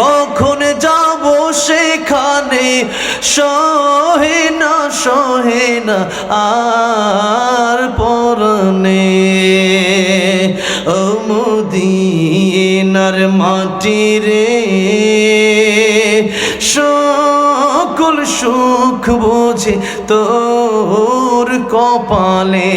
কখন যাব সেখানে? সহে না সহে না, আর পরনে। ও মাটি রে, সকল সুখ বুঝে তোর কপালে।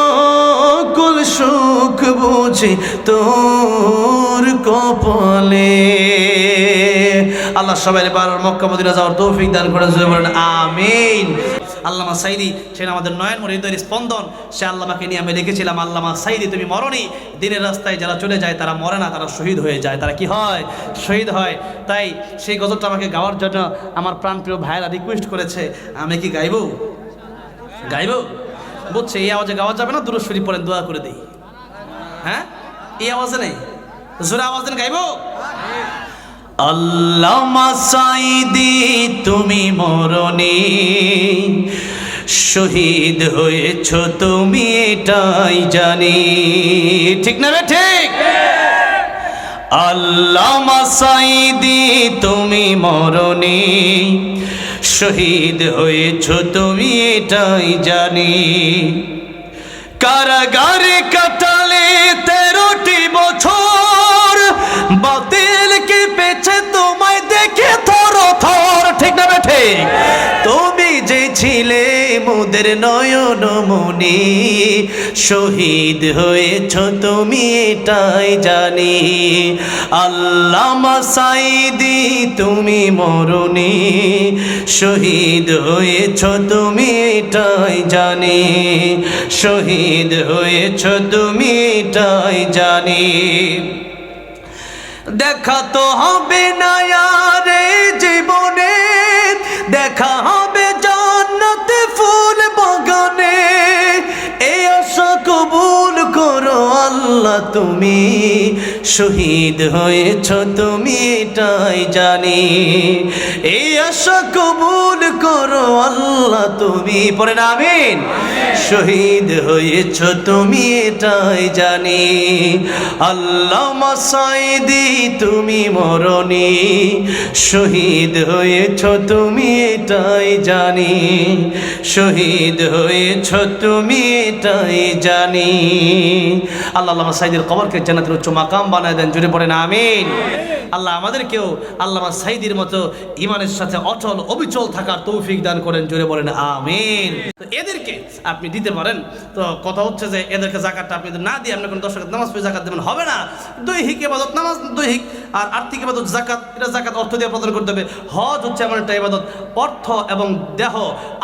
বুঝে তোর কপালে। আল্লাহ সবাই এবার মক্কা মদিনা যাওয়ার তৌফিক দান করে বলেন, আমিন। আল্লামা সাইদি, সে আমাদের নয়ন হৃদয়ের স্পন্দন। সে আল্লামাকে নিয়ে আমি লিখেছিলাম আল্লামা সাইদি, তুমি মরণি দিনের রাস্তায় যারা চলে যায়, তারা মরে না, তারা শহীদ হয়ে যায়। তারা কি হয়? শহীদ হয়। তাই সেই গজলটা আমাকে গাওয়ার জন্য আমার প্রাণপ্রিয় ভাইয়েরা রিকোয়েস্ট করেছে, আমি কি গাইব? গাইব? বুঝছে, এই আওয়াজে গাওয়া যাবে না, দুরস্বরী পড়েন, দোয়া করে দিই। হ্যাঁ? এই আওয়াজে নেই? জোরে আওয়াজ দেন, গাইব? আল্লামা সাইদি তুমি মরণি। শহীদ হয়েছ তুমি, এটাই জানি। ঠিক না রে ঠিক? আল্লামা সাইদি তুমি মরণি। শহীদ হয়েছ তুমি, এটাই জানি। কারাগারে কাটালে তেরোটি বছর। বাতিল কি পেছে তোমায় দেখে থর থর। ঠিক না ঠিক? মোদের নয়ন মনি, শহীদ হয়েছ তুমি এটাই জানি। আল্লামা সাইদি তুমি মরণি, শহীদ হয়েছ তুমি এটাই জানি। শহীদ হয়েছ তুমি এটাই জানি। দেখা তো হবে না রে জীবনে তুমি শহীদ হয়েছ, তুমি এটাই জানি। এই আশা কবুল করো আল্লাহ তুমি। পরে না, আমিন? শহীদ হয়েছ, তুমি এটাই জানি। আল্লাহ মাসাইদি তুমি মরণি। শহীদ হয়েছ, তুমি এটাই জানি। শহীদ হয়েছ, তুমি এটাই জানি। আল্লাহ সাইদের কবরকে জান্নাতের উচ্চ মাকাম বানায় দেন। জুড়ে পড়েন আমিন। আল্লাহ আমাদেরকেও আল্লাহ সাইদির মতো ইমানের সাথে অচল অবিচল থাকার তৌফিক দান করেন, জোরে বলেন আমিন। তো এদেরকে আপনি দিতে পারেন। তো কথা হচ্ছে যে এদেরকে জাকাতটা আপনি না দিয়ে আপনি কোনো দর্শকের নামাজ পড়ে জাকাত দেবেন, হবে না। দৈহিক এবাদত নামাজ দৈহিক। আর আর্থিক এবাদত জাকাত, এটা জাকাত অর্থ দিয়ে প্রদান করতে হবে। হজ হচ্ছে এমন একটা ইবাদত। অর্থ এবং দেহ,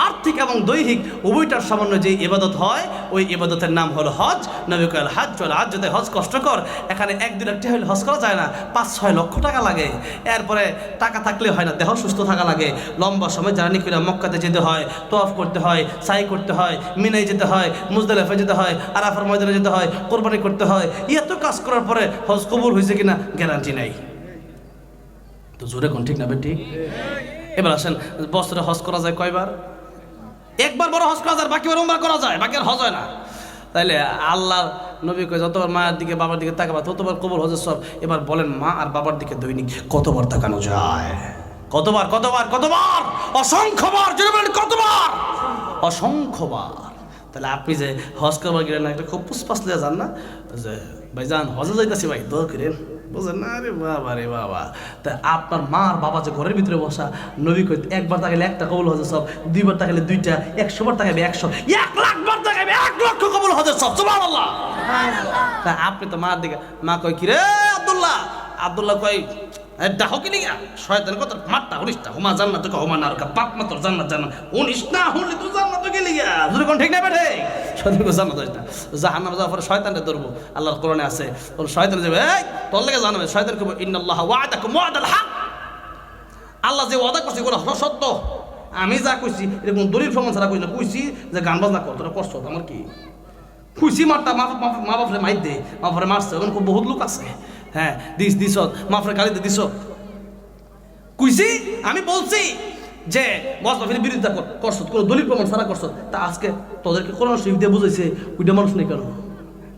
আর্থিক এবং দৈহিক, উভয়টার সামান্য যে ইবাদত হয়, ওই ইবাদতের নাম হলো হজ। নবিকাল হাজ চল, আজ যদি হজ কষ্টকর, এখানে এক, দুই লাখ হলে হজ করা যায় না। পাঁচ, ছয় লক্ষ টাকা লাগে। এরপরে টাকা থাকলে হয় না, দেহ সুস্থ থাকা লাগে। লম্বা সময় জার্নি করে মক্কাতে যেতে হয় তোয়াফ করতে হয়, সাই করতে হয় মিনাই যেতে হয় মুজদালিফা যেতে হয়, আরাফার ময়দানে যেতে হয়, কোরবানি করতে হয়। এত কাজ করার পরে হজ কবুল হয়েছে কিনা গ্যারান্টি নাই। তো জোরে কোন ঠিক না বে ঠিক এবার আসেন, বছরে হজ করা যায় কয়বার? একবার বড় হজ করা যায় বাকি বার উমরা করা যায়, বাকি আর হজ হয় না। তাইলে আল্লাহ নবী কয়, যতবার মায়ের দিকে, বাবার দিকে তাকাবা, ততবার কবর হজের সব। এবার বলেন, মা আর বাবার দিকে দৈনিক কতবার তাকানো যায়? কতবার কতবার কতবার? অসংখ্যবার কতবার? অসংখ্যবার। তাহলে আপনি যে হজ করবার গেলেন একটা খুব পুষ্পাস লিয়ে যান না? যে ভাই যান হজে যাইতেছি ভাই, দোয়া করেন। বুঝলেন না রে বাবা রে বাবা। তা আপনার মা আর বাবা যে ঘরের ভিতরে বসা, নবী কই একবার তাকালে একটা কবল হজে সব, দুইবার তাকালে দুইটা একশোবার তাকাবে একশো। এক লাখ বার হজে সব সুবহানাল্লাহ। তা আপনি তো মার দিকে মা কই কি রে আব্দুল্লাহ আব্দুল্লাহ কই ডাহো কি লিগা? শয়তান কত মারটা উনিশ টা হুমা জান্নাত কা হুমা নারকা পাক মাত্র জান্নাত জান্নাত। উনিশ না হলে তো জান্নাত কি লিগা? যদি কোন ঠিক না বেঠে? শয়তান কো জান্নাত হইছ না। জাহান্নাম যাওয়ার পরে শয়তানকে ধরবো। আল্লাহর কোরআনে আছে কোন শয়তান যাবে এই তোর লাগে জানাবে শয়তান কবে ইন্নাল্লাহ ওয়াদাকুম ওয়াদাল হক। আল্লাহ যে ওয়াদা করছে এগুলো সত্য। আমি যা কইছি এরকম দলিল প্রমাণ ছাড়া কই না। কইছি যে গান বাজনা কর তোরা করছ আমার কি? খুশি মারটা মা মা বাপরে মাইর দে। মা বাপরে মারছে ওখানে খুব বহুত লোক আছে। হ্যাঁ দিস দিস মা গালি দে, দিস কুইছি আমি বলছি যে বাপের বিরোধিতা কর করছ, কোনো দলিল প্রমাণ ছাড়া করছ, তা আজকে তোদেরকে কোরআন শরীফ দিয়ে বুঝাইছে ওইটা মানুষ নেই কেন?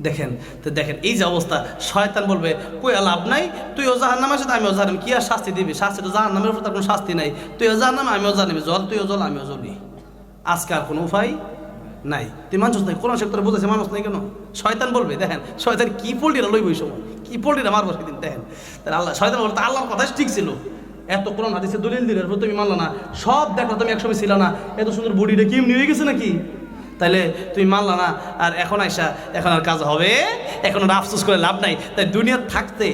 দেখেন, তো দেখেন, এই যে অবস্থা, শয়তান বলবে, কই লাভ নাই? তুই ও জাহার নামে আছে আমিও জাহার কি আর শাস্তি দিবি? শাস্তি তো জাহার নামের উপর তার কোনো শাস্তি নাই। তুই ও জাহার নামে আমিও জানিবি জল তুই ও জল, আমিও জ্বলি আজকে আর কোনো উপায় নাই। তুই মানুষ নাই? কোরআন সেক্টরে বুঝেছে মানুষ নাই কেন? শয়তান বলবে, দেখেন, শয়তান কি পল্লিরা লইব ওই সময়? কি পল্লিরা মারবো সেদিন, দেখেন। তাহলে আল্লাহ, শয়তান বলতে আল্লাহর কথা ঠিক ছিল। এত কোরআন হাদিসে দলিল দিলের উপর তুমি মানলা না। সব দেখো তুমি একসময় ছিল না। এত সুন্দর বডিটা কি এমনি হয়ে গেছে নাকি? তাইলে তুমি মানলা না। আর এখন আইসা, এখন আর কাজ হবে। এখন আর আফসোস করে লাভ নাই। তাই দুনিয়ার থাকতে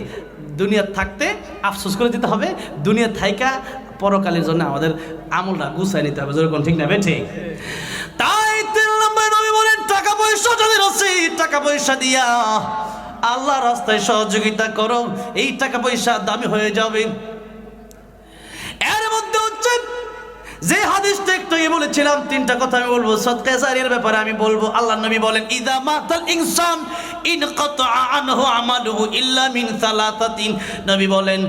দুনিয়ার থাকতে আফসোস করে দিতে হবে। দুনিয়ার থাইকা পরকালের জন্য আমাদের আমলটা গুছাই নিতে হবে। যেরকম ঠিক না ঠিক তাই তিন নম্বর নবী বলেন পয়সা আছে টাকা পয়সা দিয়া আল্লাহ রাস্তায় সহযোগিতা করো, এই টাকা পয়সা দামি হয়ে যাবে। এর মধ্যে হচ্ছে, যে হাদিসটা একটু আগে বলেছিলাম, তিনটা কথা আমি বলব জারিয়ার ব্যাপারে আমি বলব। আল্লাহ নবী বলেন, ইদা মাতাল ইনসান ইন কাতআ আনহু আমালুহু ইল্লা মিন সালাতাতিন। নবী বলেন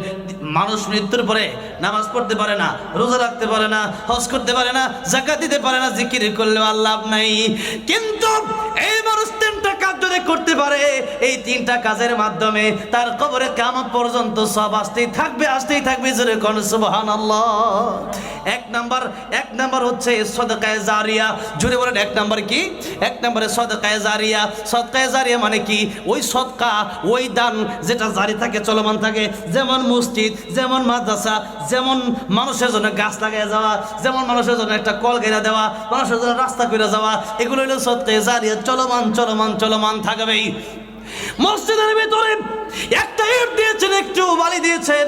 মানুষ মৃত্যুর পরে নামাজ পড়তে পারে না, রোজা রাখতে পারে না, হজ করতে পারে না জাকা দিতে পারে না, জিকির করলেও আল্লাহ নাই। কিন্তু এই মানুষ যদি করতে পারে, এই তিনটা কাজের মাধ্যমে তার কবরে কামত পর্যন্ত সব আসতেই থাকবে আসতেই থাকবে যেরকম সুবহানাল্লাহ। এক নাম্বার এক নাম্বার হচ্ছে সদকায়ে জারিয়া। জুড়ে বলেন, এক নাম্বার কি? এক নম্বরে সদকায়ে জারিয়া। সদকায়ে জারিয়া মানে কি? ওই সদকা, ওই দান যেটা জারি থাকে, চলমান থাকে। যেমন মসজিদ, যেমন মাদ্রাসা, যেমন মানুষের জন্য গাছ লাগাই যাওয়া, যেমন মানুষের জন্য একটা কল গেরা দেওয়া, মানুষের জন্য রাস্তা করে যাওয়া, এগুলো হলো সদকায়ে জারিয়া, চলমান চলমান চলমান। থাকবেই। মসজিদের ভিতরে একটা ইট দিয়েছেন একটু বালি দিয়েছেন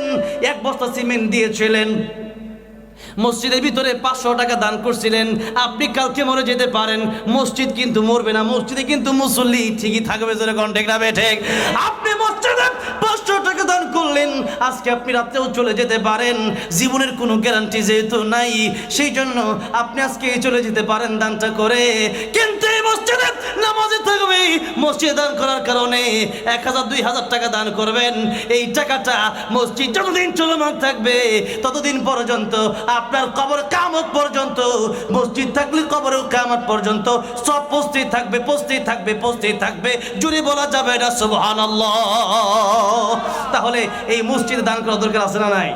এক বস্তা সিমেন্ট দিয়েছিলেন। মসজিদের ভিতরে পাঁচশো টাকা দান করছিলেন। আপনি কালকে মরে যেতে পারেন। মসজিদ কিন্তু মরবে না। মসজিদে কিন্তু মুসল্লি ঠিকই থাকবে জোরে কন্টেক না বেঠে আপনি মসজিদে পাঁচশো টাকা দান করলেন। আজকে আপনি রাত্রেও চলে যেতে পারেন। জীবনের কোনো গ্যারান্টি যেহেতু নাই, সেই জন্য আপনি আজকে চলে যেতে পারেন দানটা করে। কিন্তু এই মসজিদে নামাজে থাকবে। মসজিদে দান করার কারণে এক হাজার, দুই হাজার টাকা দান করবেন। এই টাকাটা মসজিদ যতদিন চলমান থাকবে, ততদিন পর্যন্ত আপনার কবর কামত পর্যন্ত, মসজিদ থাকলে কবরেও কামত পর্যন্ত, সব পস্তি থাকবে পস্তি থাকবে পস্তি থাকবে, জুড়ে বলা যাবে না, সুবহানাল্লাহ। তাহলে এই মসজিদ দান করা দরকার আছে না নাই?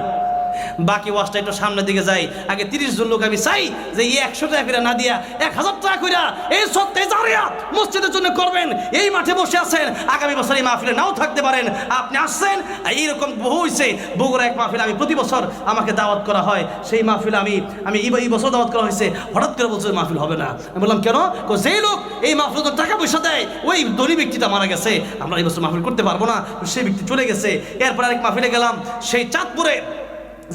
বাকি ওয়াশটা একটু সামনের দিকে যাই। আগে তিরিশ জন লোক আমি চাই যে এই একশো টাকা করে না দিয়া এক হাজার টাকা করে এই সত্যি জারিয়া মসজিদের জন্য করবেন। এই মাঠে বসে আছেন, আগামী বছর এই মাহফিলে নাও থাকতে পারেন। আপনি আসছেন এইরকম বহু হয়েছে বগুড়া এক মাহফিল আমি প্রতি বছর আমাকে দাওয়াত করা হয়। সেই মাহফিল আমি আমি এই বছর দাওয়াত করা হয়েছে হঠাৎ করে বছর মাহফিল হবে না। আমি বললাম, কেন? যেই লোক এই মাহফিল টাকা পয়সা দেয়, ওই দরিব ব্যক্তিটা মারা গেছে। আমরা এই বছর মাহফিল করতে পারব না। সেই ব্যক্তি চলে গেছে। এরপর আরেক মাহফিলে গেলাম। সেই চাঁদপুরে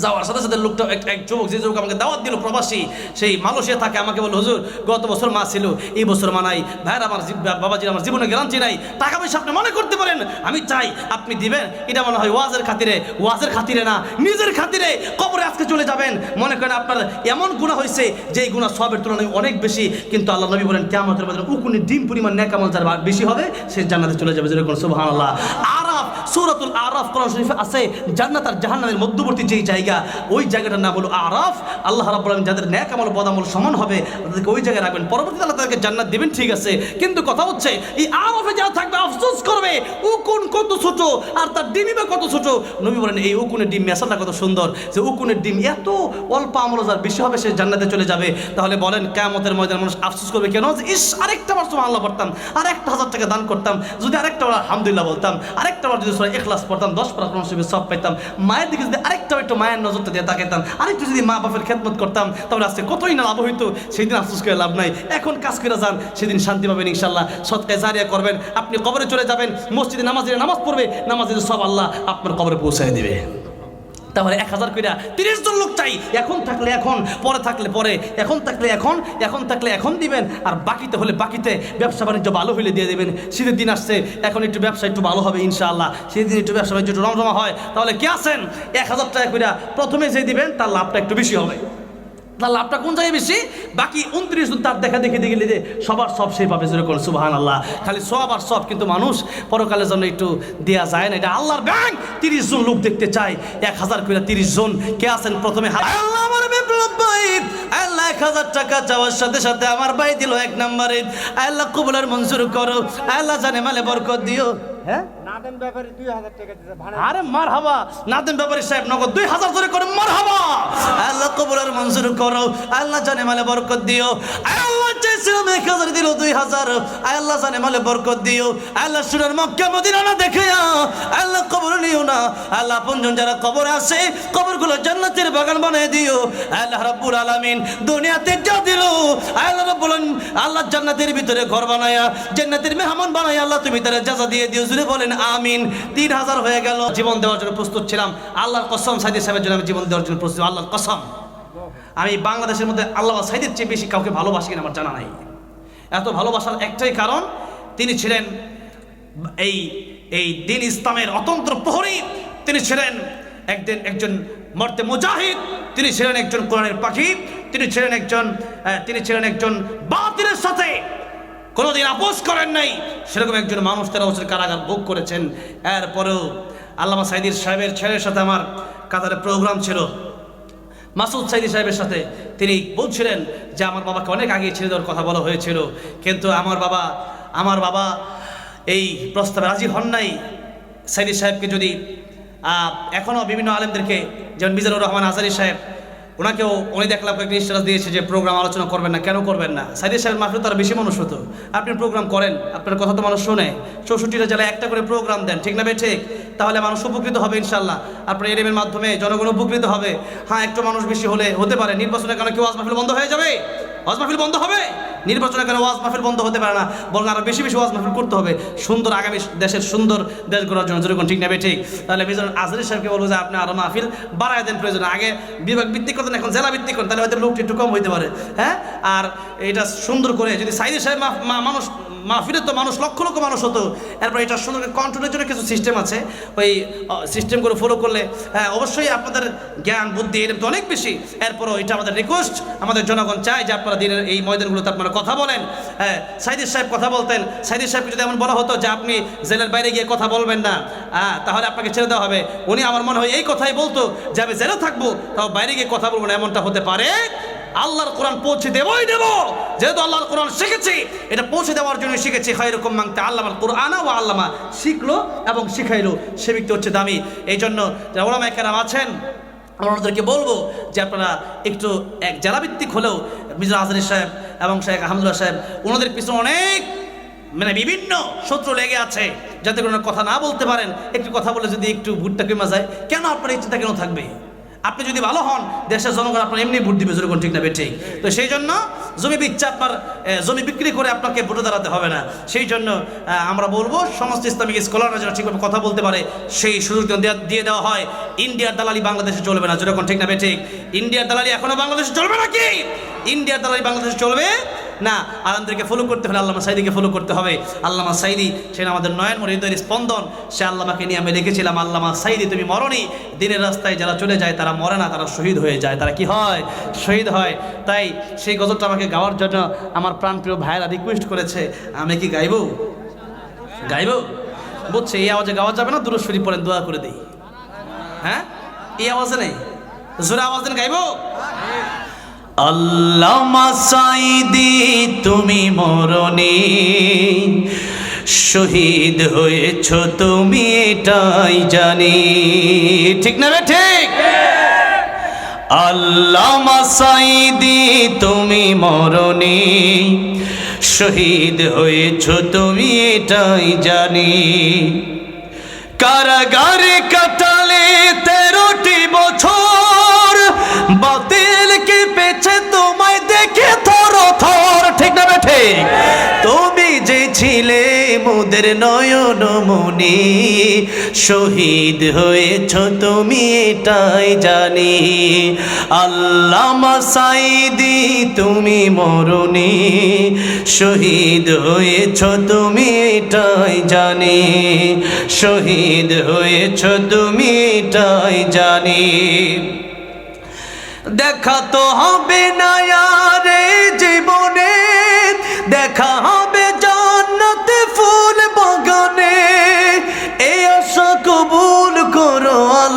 যাওয়ার সাথে সাথে লোকটা এক যুবক, যে যুবক আমাকে দাওয়াত দিল, প্রবাসী, সেই মালয়েশিয়া থাকে, আমাকে বলল, হুজুর, গত বছর মা ছিল, এই বছর মা নাই। ভাইয়ের আমার বাবাজির আমার জীবনে গ্যারান্টি নাই। টাকা পয়সা আপনি মনে করতে পারেন, আমি চাই আপনি দিবেন। এটা মনে হয় ওয়াজের খাতিরে ওয়াজের খাতিরে না, নিজের খাতিরে কবরে আজকে চলে যাবেন। মনে করেন আপনার এমন গুণা হয়েছে যে এই গুণা সবের তুলনায় অনেক বেশি। কিন্তু আল্লাহ নবী বলেন কেমন উকুনি ডিম পরিমাণ ন্যাকামল যার বেশি হবে, সে জান্নাতে চলে যাবে। যেরকম সুবহানাল্লাহ। আরাফ, সূরাতুল আরাফ কোরআন শরীফে আছে, জান্নাত আর জাহান্নামের মধ্যবর্তী যেই জায়গা ওই জায়গাটার নাম হলো আরাফ। আল্লাহ রাব্বুল আলামিন যাদের ন্যাক আমল, বদ আমল সমান হবে, তাদেরকে ওই জায়গায় রাখবেন। পরবর্তীতে আল্লাহ তাদেরকে জান্নাত দিবেন, ঠিক আছে। কিন্তু কথা হচ্ছে, এই আরাফে যারা থাকবে, আফসোস করবে, উকুন কত ছোট, আর তার ডিমই বা কত ছোট। নবী বলেন, এই উকুনের ডিম মেশাটা কত সুন্দর। যে উকুনের ডিম এত অল্প আমল যার বেশি হবে, সে জান্নাতে চলে যাবে। তাহলে বলেন কেমতের ময়দান মানুষ আফসোস করবে কেন? ইস, আরেকটা বার সময় আল্লাহ পড়তাম আর একটা হাজার টাকা দান করতাম, যদি আরেকটা আলহামদুলিল্লাহ বলতাম, আরেকটা বার যদি সবাই এখলাস পড়তাম, দশ পারা সব পেতাম মায়ের দিকে যদি আরেকটা একটু মায়ের নজরটা দিয়ে তাকাইতাম। আরেকটু যদি মা বাপের খেদমত করতাম, তাহলে আজকে কতই না লাভ হইতো? সেই দিন আফসোস করে লাভ নাই। এখন কাজ করে যান, সেদিন শান্তি পাবেন ইনশাল্লাহ সৎকায় জারিয়া করবেন, আপনি কবরে চলে যাবেন, মসজিদে নামাজে নামাজ পড়বে নামাজ সব আল্লাহ আপনার কবরে পৌঁছায় দিবে। তাহলে এক হাজার কইরা তিরিশ জন লোক চাই। এখন থাকলে এখন, পরে থাকলে পরে। এখন থাকলে এখন এখন থাকলে এখন দিবেন। আর বাকিতে হলে বাকিতে ব্যবসা বাণিজ্য ভালো হইলে দিয়ে দেবেন। শীতের দিন আসছে, এখন একটু ব্যবসা একটু ভালো হবে ইনশাআল্লাহ। শীতের দিন একটু ব্যবসা বাণিজ্য একটু রমরমা হয়, তাহলে কে আসেন এক হাজার টাকা কইরা প্রথমে যে দিবেন, তার লাভটা একটু বেশি হবে। তার লাভটা কোন জায়গায় বেশি? বাকি উনত্রিশ জন তার দেখা দেখে দেখে যে সবার সব সেই পাবে যেরকম সুবাহান আল্লাহ খালি সব আর সব কিন্তু মানুষ পরকালের জন্য একটু দেয়া যায় না। এটা আল্লাহর ব্যাংক। তিরিশ জন লোক দেখতে চায়। এক হাজার করে তিরিশ জন। কে আছেন প্রথমে? আল্লাহ আমার এক হাজার টাকা চাওয়ার সাথে সাথে আমার ভাই দিল এক নম্বরে। আল্লাহ কবুলের মঞ্জুর করো। আল্লাহ জানে মালে বরকত দিও। হ্যাঁ? নাদেন ব্যাপারী দুই হাজার টাকা দিতে ভাড়া আরে মার হাবা নাদিম ব্যাপারী সাহেব নগদ দুই হাজার ধরে করে মার হাবা আল্লাহ কবুলের মঞ্জুর করো, আল্লাহ জানে মালে বরকত দিও। আল্লাহ চেয়েছিলাম এক হাজার দিল দুই হাজার? আল্লাহ জানে মালে বরকত দিও। আল্লাহ সুরের মক্কা মদিনা না দেখে আল্লাহ কবর নিও না। আল্লাহ আপনজন যারা কবর আছে, কবরগুলো জান্নাতের বাগান বানিয়ে দিও। আল্লাহ রাব্বুল আলামিন দুনিয়াতে যা দিল, আল্লাহ রাব্বুল আল্লাহ জান্নাতের ভিতরে ঘর বানায়া, জান্নাতের মেহমান বানায়া আল্লাহ তুমি তারা যাজা দিয়ে দিও। জুড়ে বলেন আমিন। তিন হাজার হয়ে গেল। জীবন দেওয়ার জন্য প্রস্তুত ছিলাম। আল্লাহর কসম সাইদি সাহেবের জন্য আমি জীবন দেওয়ার জন্য প্রস্তুত। আল্লাহর কসম। আমি বাংলাদেশের মধ্যে আল্লাহ সাইদের চেয়ে বেশি কাউকে ভালোবাসি কিনা আমার জানা নাই। এত ভালোবাসার একটাই কারণ, তিনি ছিলেন এই এই দিন ইসলামের অতন্ত্র প্রহরী। তিনি ছিলেন একদিন একজন মর্তে মুজাহিদ, তিনি ছিলেন একজন কোরআনের পাখি, তিনি ছিলেন একজন তিনি ছিলেন একজন বাতিলের সাথে। কোনোদিন আপোষ করেন নাই। সেরকম একজন মানুষ তেরো বছর কারাগার ভোগ করেছেন। এরপরেও আল্লামা সাইদির সাহেবের ছেলের সাথে আমার কাতারে প্রোগ্রাম ছিল। মাসুদ সাইদি সাহেবের সাথে তিনি বলছিলেন যে, আমার বাবাকে অনেক আগে ছেড়ে দেওয়ার কথা বলা হয়েছিল, কিন্তু আমার বাবা আমার বাবা এই প্রস্তাবে রাজি হন নাই। সাইদি সাহেবকে যদি এখনও বিভিন্ন আলেমদেরকে, যেমন মিজানুর রহমান আজারি সাহেব ওনাকেও উনি দেখলাম কয়েকদিন স্ট্যাটাস দিয়েছে যে প্রোগ্রাম আলোচনা করবেন না, কেন করবেন না? সাইদের সাহেব মাহফিল তার বেশি মানুষ হতো আপনি প্রোগ্রাম করেন, আপনার কথা তো মানুষ শোনে। চৌষট্টিটা জেলায় একটা করে প্রোগ্রাম দেন, ঠিক না ঠিক? তাহলে মানুষ উপকৃত হবে ইনশাল্লাহ আপনার এর মাধ্যমে জনগণ উপকৃত হবে। হ্যাঁ একটু মানুষ বেশি হলে হতে পারে। নির্বাচনের কারণে কেউ আজ মাহফিল বন্ধ হয়ে যাবে? আজ মাহফিল বন্ধ হবে? নির্বাচনের কারণে ওয়াজ মাহফিল বন্ধ হতে পারে না? বরং আরও বেশি বেশি ওয়াজ মাহফিল করতে হবে। সুন্দর আগামী দেশের সুন্দর দেশ গড়ার জন্য। যেরকম ঠিক নেবে ঠিক? তাহলে মিজান আজরি সাহেবকে বলব যে, আপনি আরও মাহফিল বাড়ায় দেন প্রয়োজন। আগে বিভাগ ভিত্তিক করতেন, এখন জেলা ভিত্তিক করেন তাহলে হয়তো লোকটি একটু কম হইতে পারে। হ্যাঁ? আর এটা সুন্দর করে যদি সাইদি সাহেব মানুষ মাহফিলের তো মানুষ, লক্ষ লক্ষ মানুষ হতো। এরপর এটা সুন্দর কন্ট্রোলের জন্য কিছু সিস্টেম আছে। ওই সিস্টেম করে ফলো করলে হ্যাঁ অবশ্যই আপনাদের জ্ঞান, বুদ্ধি এটা তো অনেক বেশি। এরপরও এটা আমাদের রিকোয়েস্ট আমাদের জনগণ চায় যে, আপনারা দিনের এই ময়দানগুলোতে আপনারা কথা বলেন হ্যাঁ সাইদির সাহেব কথা বলতেন। সাইদির সাহেবকে যদি এমন বলা হতো যে আপনি জেলের বাইরে গিয়ে কথা বলবেন না হ্যাঁ তাহলে আপনাকে ছেড়ে দেওয়া হবে। উনি আমার মনে হয় এই কথাই বলতো যে আমি জেলে থাকব, তাও বাইরে গিয়ে কথা বলব না, এমনটা হতে পারে। আল্লাহর কোরআন পৌঁছে দেবই দেব। যেহেতু আল্লাহর কোরআন শিখেছি, এটা পৌঁছে দেওয়ার জন্য শিখেছি। খায়রকম মাংতে আল্লামার কোরআনা ও আল্লামা শিখলো এবং শিখাইলো। সে ব্যক্তি হচ্ছে দামি। এই জন্য যারা ওলামা কেরাম আছেন, আমরা ওনাদেরকে বলব যে আপনারা একটু এক জেলাভিত্তিক হলেও মির্জা আজরি সাহেব এবং শেখ আহমদুল্লাহ সাহেব, ওনাদের পিছনে অনেক মানে বিভিন্ন শত্রু লেগে আছে, যাতে কোনো কথা না বলতে পারেন। একটু কথা বলে যদি একটু ভুট্টা কেমা যায়, কেন আপনার এই কেন থাকবে? আপনি যদি ভালো হন, দেশের জনগণ আপনার এমনি ভোট দিবে যেরকম ঠিক না ঠিক তো সেই জন্য জমি বিচ্ছে আপনার জমি বিক্রি করে আপনাকে ভোটে দাঁড়াতে হবে না। সেই জন্য আমরা বলব, সমস্ত ইসলামিক স্কলাররা যারা ঠিকভাবে কথা বলতে পারে, সেই সুযোগ যেন দিয়ে দেওয়া হয়। ইন্ডিয়ার দালালি বাংলাদেশে চলবে না যেরকম ঠিক না ঠিক ইন্ডিয়ার দালালি এখনও বাংলাদেশে চলবে নাকি? ইন্ডিয়ার দালালি বাংলাদেশে চলবে না আলমদেরকে ফলো করতে হলে আল্লামা সাইদিকে ফলো করতে হবে। আল্লামা সাইদি, সে আমাদের নয়ন হৃদয়ের স্পন্দন। সে আল্লামাকে নিয়ে আমি লিখেছিলাম, আল্লামা সাইদি, তুমি মরণই দিনের রাস্তায় যারা চলে যায়, তারা মরে না, তারা শহীদ হয়ে যায়। তারা কি হয়? শহীদ হয়। তাই সেই গজলটা আমাকে গাওয়ার জন্য আমার প্রাণপ্রিয় ভাইয়েরা রিকোয়েস্ট করেছে। আমি কি গাইবো? গাইবো? বুঝছে, এই আওয়াজে গাওয়া যাবে না? দূরে শরীফ পড়েন, দোয়া করে দেই। হ্যাঁ? এই আওয়াজে নেই? জোরে আওয়াজ দেন, গাইবো? আল্লামা সাইদি তুমি মরণে। শহীদ হয়েছ তুমি, এটাই জানি। ঠিক না রে ঠিক? আল্লামা সাইদি তুমি মরণে। শহীদ হয়েছ তুমি, এটাই জানি। কারাগারে কাটালে তেরোটি বছর, বাতিল তুমি যে ছিলে মোদের নয়ন মনি শহীদ হয়েছ তুমি এটাই জানি। আল্লামা সাইদি তুমি মরণি শহীদ হয়েছ তুমি এটাই জানি। শহীদ হয়েছ তুমি এটাই জানি। দেখা তো হবে না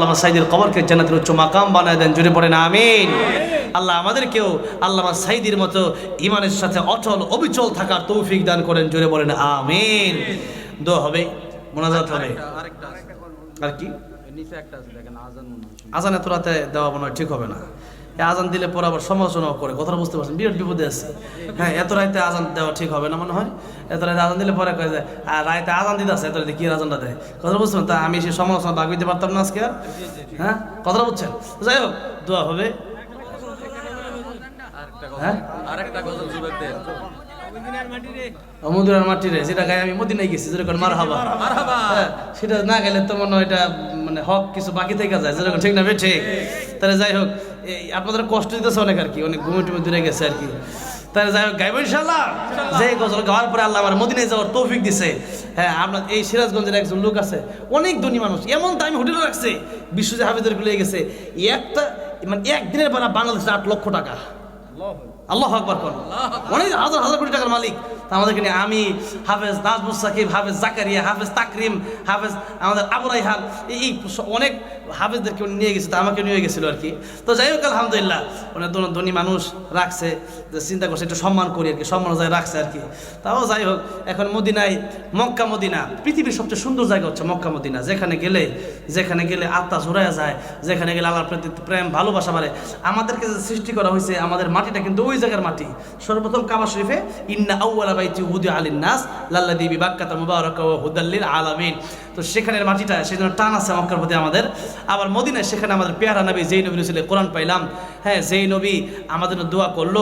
আল্লাহ সাইদের কবরকে জান্নাতের উচ্চ মাকাম বানায় দেন জুড়ে পড়েন আমিন। আল্লাহ আমাদেরকেও আল্লামা সাইদির মতো ইমানের সাথে অচল অবিচল থাকার তৌফিক দান করেন জুড়ে বলেন আমিন। দো হবে মোনাজাত হবে। আর কি? আজান এত রাতে দেওয়া মনে হয় ঠিক হবে না। আজান দিলে পরে আবার সমালোচনাও করে কথাটা বুঝতে পারছেন বিরাট বিপদে আছে। হ্যাঁ এত রাইতে আজান দেওয়া ঠিক হবে না মনে হয়? এত রাইতে আজান দিলে পরে কয়ে যায় আর রায়তে আজান দিতে আছে এত রাইতে কি আজানটা দেয়? কথাটা বুঝতে পারেন তা আমি সে সমালোচনা বাগ দিতে পারতাম না আজকে আর। হ্যাঁ? কথাটা বুঝছেন? যাই হোক দোয়া হবে। হ্যাঁ? মদিনার মাটি রে যেটা গায়ে আমি মদিনায় গেছি যেরকম মার হাবা সেটা না গেলে তো মনে হয় এটা মানে হক কিছু বাকি থেকে যায় যেরকম ঠিক না ঠিক? তাহলে যাই হোক এই আপনাদের কষ্ট দিতেছে অনেক আর কি অনেক ঘুমে টুমে দূরে গেছে আর কি। তাহলে যাই হোক গাইব ইনশাল্লাহ যে গজল গাওয়ার পরে আল্লাহ আমার মদিনায় যাওয়ার তৌফিক দিছে। হ্যাঁ আমরা এই সিরাজগঞ্জের একজন লোক আছে অনেক ধনী মানুষ এমন দামি হোটেলে রাখছে বিশ্ব যে হাফিজেরগুলো গেছে। একটা মানে একদিনের বেলা বাংলাদেশে আট লক্ষ টাকা। আল্লাহ আকবর কর। অনেক হাজার হাজার কোটি টাকার মালিক। আমাদেরকে নিয়ে আমি, হাফেজ নাজমুস সাকিব, হাফেজ জাকারিয়া, হাফেজ তাকরিম, হাফেজ আমাদের আবু রাইহান, এই অনেক হাফেজদেরকে নিয়ে গেছে আমাকে নিয়ে গেছিল আর কি। তো যাই হোক, আলহামদুলিল্লাহ অনেক ধনী মানুষ রাখছে, যে চিন্তা করছে, একটু সম্মান করি আর কি, সম্মান যায় রাখছে আর কি। তাও যাই হোক, এখন মদিনায়, মক্কা, মদিনা, পৃথিবীর সবচেয়ে সুন্দর জায়গা হচ্ছে মক্কা, মদিনা। যেখানে গেলে যেখানে গেলে আত্মা জোড়ায় যায়, যেখানে গেলে আল্লাহর প্রতি প্রেম, ভালোবাসা বাড়ে। আমাদেরকে যে সৃষ্টি করা হয়েছে, আমাদের মাটিটা কিন্তু ওই জায়গার মাটি। সর্বপ্রথম কাবা শরীফে, ইন্না আউয়ালা বাইতি হুদি আলিন নাস লাল্লা দিবি বাক্কাতা মুবারক ও হুদাল্লিল আলামিন। তো সেখানের মাটিটা সেজন্য টান আছে মক্কার প্রতি আমাদের। আবার মদিনায় সেখানে আমাদের পেয়ারা নবী যেই নবী ছিল কোরআন পাইলাম। হ্যাঁ যেই নবী আমাদের দোয়া করল।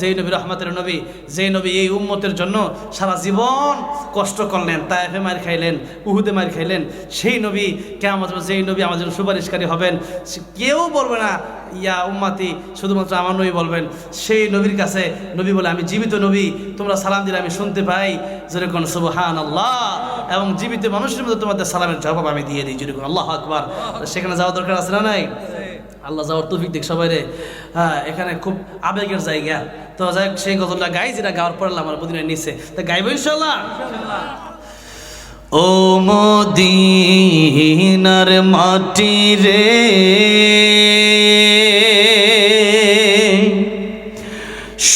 যেই নবী রহমতের নবী যেই নবী এই উম্মতের জন্য সারা জীবন কষ্ট করলেন তাইফে মার খাইলেন, উহুদে মার খাইলেন। সেই নবী কেমন যেই নবী আমাদের জন্য সুপারিশকারী হবেন। কেউ বলবে না, ইয়া উম্মাতি, শুধুমাত্র আমার নবী বলবেন। সেই নবীর কাছে নবী বলে আমি জীবিত নবী তোমরা সালাম দিলে আমি শুনতে পাই। যেরকম সুবহান আল্লাহ এবং জীবিত মানুষের মধ্যে তোমাদের সালামের জবাব আমি দিয়ে দিই যেরকম আল্লাহ আকবার। সেখানে যাওয়া দরকার আছে না নাই? আল্লাহ যাওয়ার তৌফিক দেখ সবাই রে। হ্যাঁ এখানে খুব আবেগের জায়গা। তো যাই হোক, সেই গজলটা গাই যেটা গাওয়ার পর আমার মদিনায় নিচে তা গাইবো ইনশাল্লাহ ও মদিনার মাটি রে।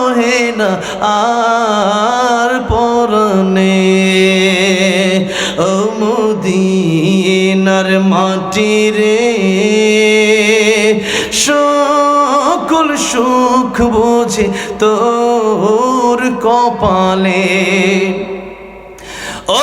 সহে না আর পরনে। ও মদিনার মাটি রে সকল সুখ বোঝে তোর কপালে। ও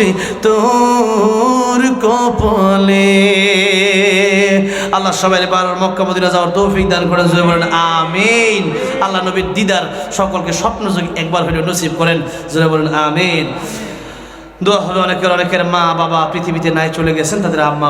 বুঝি তোর কপালে। আল্লাহ সবাই বার মক্কা মদিনা যাওয়ার তৌফিক দান করেন বলেন, আমিন। আল্লাহ নবীর দিদার সকলকে স্বপ্ন একবার হলেও নসিব করেন, জোরে বলেন, আমিন। দোয়া হবে অনেকের অনেকের মা বাবা পৃথিবীতে নাই, চলে গেছেন, তাদের আম্মা